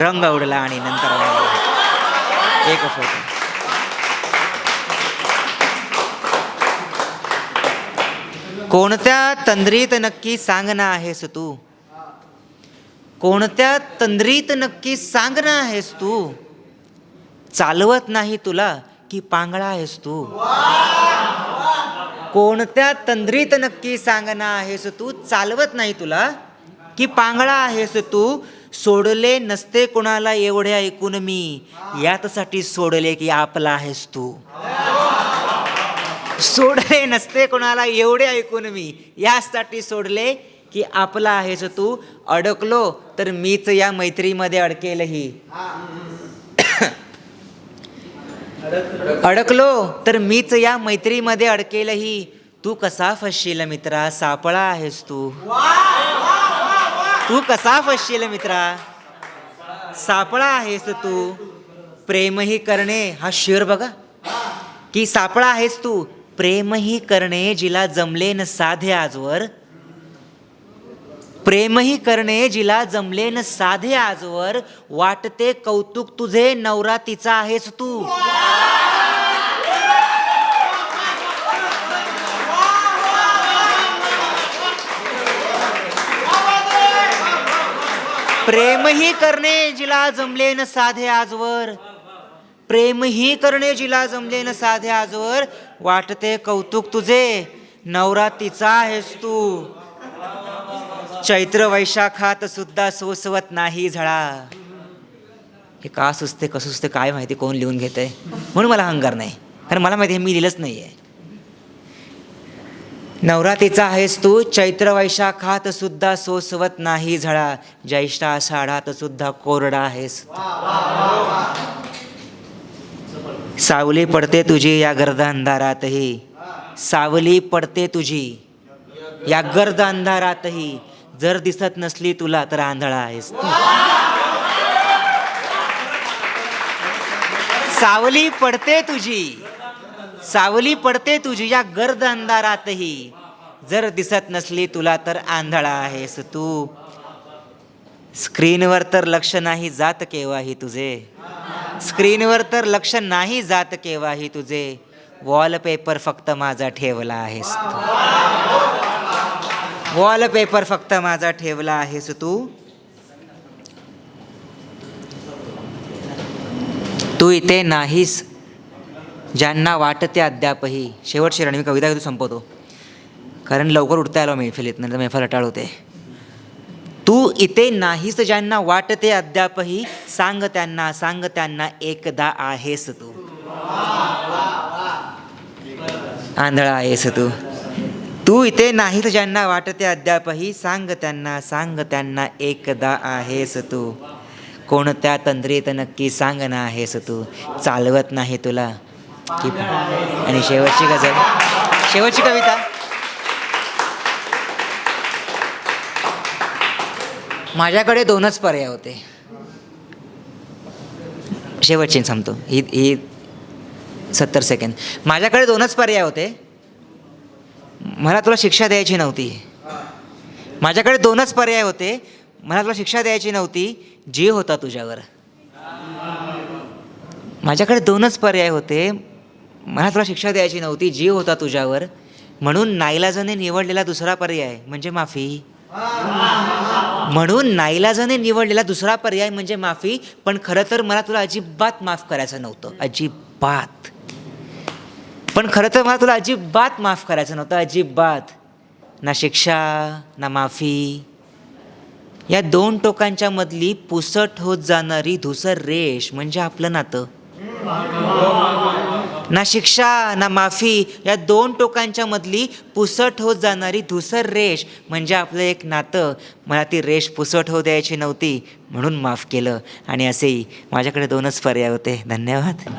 रंग उडला आणि नंतर एक फोटो. कोणत्या तंद्रीत नक्की सांगणं आहेस तू? कोणत्या तंद्रीत नक्की सांगणं आहेस तू? चालवत नाही तुला की पांगळा आहेस तू. कोणत्या तंद्रीत नक्की सांगणं आहेस तू? चालवत नाही तुला की पांगळा आहेस तू? सोडले नसते कोणाला एवढे ऐकून मी. यातसाठी सोडले की आपला आहेस तू. सोडले नसते कोणाला एवढे ऐकून मी. यासाठी सोडले की आपला आहेस तू. अडकलो तर मीच या मैत्रीमध्ये अडकेलही. अडकलो तर मीच या मैत्रीमध्ये अडकेलही. तू कसा फसशील मित्रा? सापळा आहेस तू. तू कसा फसशील मित्रा? सापळा आहेस तू. प्रेमही करणे हा शेर बघा. की सापळा आहेस तू. प्रेमही करणे जिला जमले न साधे आजवर. प्रेमही करणे जिला जमले न साधे आजवर. वाटते कौतुक तुझे नवरातीचा आहेस तू. प्रेमही करणे जिला जमले न साधे आजवर. प्रेमही करणे जिला जमले न साधे आजवर. वाटते कौतुक तुझे नवरा तिचा आहेस तू. चैत्र वैशाखात सुद्धा सोसवत नाही झळा. हे का सुचते कसं सुचते काय माहिती कोण लिहून घेतंय? म्हणून मला हंगार नाही. कारण मला माहिती आहे मी लिहिलंच नाही आहे नवरातीचा आहेस तू चैत्र वैशाखात सुद्धा सोसवत नाही झळा. ज्येष्ठ आषाढात सुद्धा कोरडा आहेस. सावली पडते तुझी या गर्द अंधारातही. सावली पडते तुझी या गर्द अंधारातही. जर दिसत नसली तुला तर आंधळा आहेस तू. सावली पडते तुझी. सावली पडते तुझी या गर्द अंधारातही. जर दिसत नसली तुला तर आंधळा आहेस तू. स्क्रीनवर तर लक्ष नाही जात केव्हाही तुझे. स्क्रीनवर तर लक्ष नाही जात केव्हाही तुझे. वॉलपेपर फक्त माझा ठेवला आहेस तू. वॉलपेपर फक्त माझा ठेवला आहेस तू. तू इथे नाहीस. ज्यांना वाटते अद्यापही. शेवट रणवी कविता तू संपवतो. कारण लवकर उठता आलो मैफिलीत नंतर मैफल अटाळ होते. तू इथे नाहीस ज्यांना वाटते अद्यापही सांग त्यांना सांग त्यांना एकदा आहेस तू. आंधळा आहेस तू. तू इथे नाहीस ज्यांना वाटते अद्यापही सांग त्यांना सांग त्यांना एकदा आहेस तू. कोणत्या तंद्रीत नक्की सांग ना आहेस तू. चालवत नाही तुला. की आणि शेवटची गजल. शेवटची कविता. माझ्याकडे दोनच पर्याय होते. शेवटची सांगतो ही ही सत्तर सेकंद माझ्याकडे दोनच पर्याय होते. मला तुला शिक्षा द्यायची नव्हती. माझ्याकडे दोनच पर्याय होते. मला तुला शिक्षा द्यायची नव्हती. जीव होता तुझ्यावर. माझ्याकडे दोनच पर्याय होते. मला तुला शिक्षा द्यायची नव्हती. जीव होता तुझ्यावर. म्हणून नाईलाजाने निवडलेला दुसरा पर्याय म्हणजे माफी. म्हणून नाईलाजाने निवडलेला दुसरा पर्याय म्हणजे माफी पण खरं तर मला तुला अजिबात माफ करायचं नव्हतं. अजिबात. पण खरं तर मला तुला अजिबात माफ करायचं नव्हतं. अजिबात. ना शिक्षा ना माफी. या दोन टोकांच्या मधली पुसट होत जाणारी धुसर रेष म्हणजे आपलं नातं. ना शिक्षा ना माफी या दोन टोकांच्या मधली पुसट होत जाणारी धुसर रेष म्हणजे आपलं एक नातं. मला ती रेष पुसट होऊ द्यायची नव्हती म्हणून माफ केलं. आणि असेही माझ्याकडे दोनच पर्याय होते. धन्यवाद.